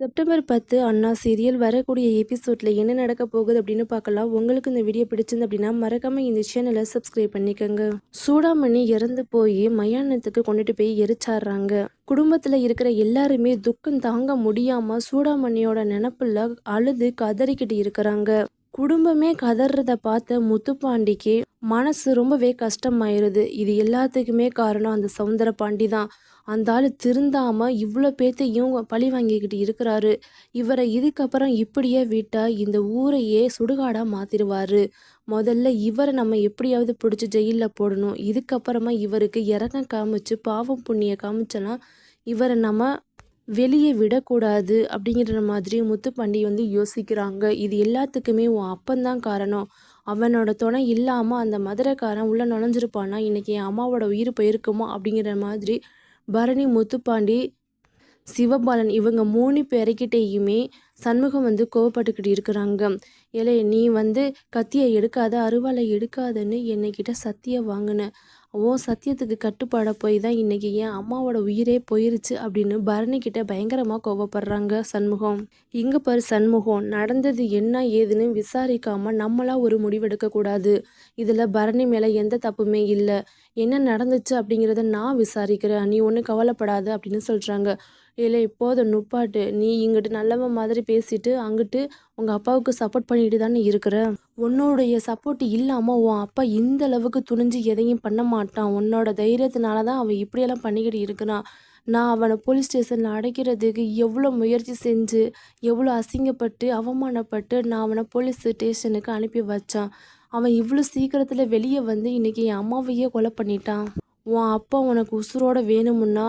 September பத்து அண்ணா serial வரக்கூடிய எபிசோட்ல என்ன நடக்க போகுது அப்படின்னு பார்க்கலாம். உங்களுக்கு இந்த வீடியோ பிடிச்சிருந்து அப்படின்னா மறக்காம இந்த சேனலை சப்ஸ்கிரைப் பண்ணிக்கோங்க. சூடாமணி இறந்து போய் மயானத்துக்கு கொண்டுட்டு போய் எரிச்சாடுறாங்க குடும்பத்துல இருக்கிற எல்லாருமே துக்கம் தாங்க முடியாம சூடாமணியோட நினப்புல அழுது கதறிக்கிட்டு இருக்கிறாங்க. குடும்பமே கதறத பார்த்த முத்துப்பாண்டிக்கு மனசு ரொம்பவே கஷ்டமாயிருது. இது எல்லாத்துக்குமே காரணம் அந்த சவுந்தர பாண்டி தான். அந்த ஆள் திருந்தாம இவ்வளோ பேத்தையும் பழி வாங்கிக்கிட்டு இருக்கிறாரு. இவரை இதுக்கப்புறம் இப்படியே விட்டா இந்த ஊரையே சுடுகாடாக மாத்திடுவாரு முதல்ல இவரை நம்ம எப்படியாவது பிடிச்சி ஜெயிலில் போடணும். இதுக்கப்புறமா இவருக்கு இறக்கம் காமிச்சு பாவம் புண்ணிய காமிச்செல்லாம் இவரை நம்ம வெளியே விடக்கூடாது அப்படிங்கிற மாதிரி முத்துப்பாண்டி வந்து யோசிக்கிறாங்க. இது எல்லாத்துக்குமே உன் அப்பந்தான் காரணம். அவனோட துணை இல்லாமல் அந்த மதுரைக்காரன் உள்ளே நுழைஞ்சிருப்பானா? இன்றைக்கி என் அம்மாவோட உயிர் போயிருக்குமோ? அப்படிங்கிற மாதிரி பரணி முத்துப்பாண்டி சிவபாலன் இவங்க மூணு பேரைக்கிட்டேயுமே சண்முகம் வந்து கோவப்பட்டுக்கிட்டு இருக்கிறாங்க. ஏலே நீ வந்து கத்தியை எடுக்காத அருவாளை எடுக்காதன்னு என்னைக்கிட்ட சத்தியை வாங்கின. ஓ சத்தியத்துக்கு கட்டுப்பாட போய் தான் இன்னைக்கு என் அம்மாவோட உயிரே போயிருச்சு அப்படின்னு பரணி கிட்ட பயங்கரமாக கோவப்படுறாங்க சண்முகம். இங்கே பாரு சண்முகம் நடந்தது என்ன ஏதுன்னு விசாரிக்காம நம்மளா ஒரு முடிவெடுக்க கூடாது. இதில் பரணி மேலே எந்த தப்புமே இல்லை. என்ன நடந்துச்சு அப்படிங்கிறத நான் விசாரிக்கிறேன். நீ ஒன்றும் கவலைப்படாது அப்படின்னு சொல்கிறாங்க இல்லை இப்போதை நுப்பாட்டு நீ இங்கிட்டு நல்லவன் மாதிரி பேசிட்டு அங்கிட்டு உங்கள் அப்பாவுக்கு சப்போர்ட் பண்ணிட்டு தானே இருக்கிற? உன்னுடைய சப்போர்ட் இல்லாமல் உன் அப்பா இந்த அளவுக்கு துணிஞ்சு எதையும் பண்ண மாட்டான். உன்னோட தைரியத்தினால தான் அவன் இப்படியெல்லாம் பண்ணிக்கிட்டு இருக்கிறான். நான் அவனை போலீஸ் ஸ்டேஷனில் அடைக்கிறதுக்கு எவ்வளோ முயற்சி செஞ்சு எவ்வளோ அசிங்கப்பட்டு அவமானப்பட்டு நான் அவனை போலீஸ் ஸ்டேஷனுக்கு அனுப்பி வச்சான். அவன் இவ்வளோ சீக்கிரத்தில் வெளியே வந்து இன்றைக்கி என் அம்மாவையே கொலை பண்ணிட்டான். உன் அப்பா உனக்கு உசுரோட வேணுமுன்னா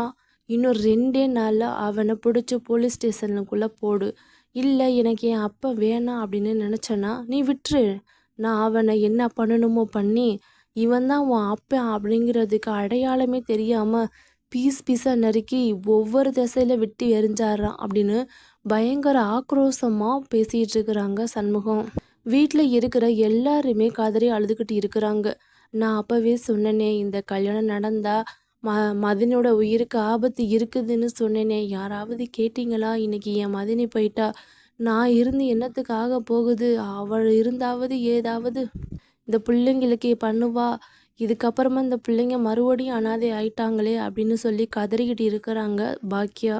இன்னும் ரெண்டே நாளில் அவனை பிடிச்சி போலீஸ் ஸ்டேஷனுக்குள்ளே போடு. இல்லை எனக்கு என் அப்பா வேணாம் அப்படின்னு நினச்சேன்னா நீ விட்டுரு. நான் அவனை என்ன பண்ணணுமோ பண்ணி இவன் தான் உன் அப்பன் அப்படிங்கிறதுக்கு அடையாளமே தெரியாமல் பீஸ் பீஸாக நறுக்கி ஒவ்வொரு திசையில் விட்டு எரிஞ்சாடுறான் அப்படின்னு பயங்கர ஆக்ரோஷமாக பேசிகிட்டு இருக்கிறாங்க சண்முகம். வீட்டில் இருக்கிற எல்லாருமே கதறி அழுதுகிட்டு இருக்கிறாங்க. நான் அப்போவே சொன்னனே இந்த கல்யாணம் நடந்தால் ம மதனோட உயிருக்கு ஆபத்து இருக்குதுன்னு சொன்னேனே. யாராவது கேட்டிங்களா? இன்னைக்கு என் மதினி போயிட்டா நான் இருந்து என்னத்துக்காக போகுது? அவள் இருந்தாவது ஏதாவது இந்த பிள்ளைங்களுக்கு பண்ணுவா. இதுக்கப்புறமா இந்த பிள்ளைங்க மறுபடியும் அனாதை ஆயிட்டாங்களே அப்படின்னு சொல்லி கதறிக்கிட்டு இருக்கிறாங்க பாக்கியா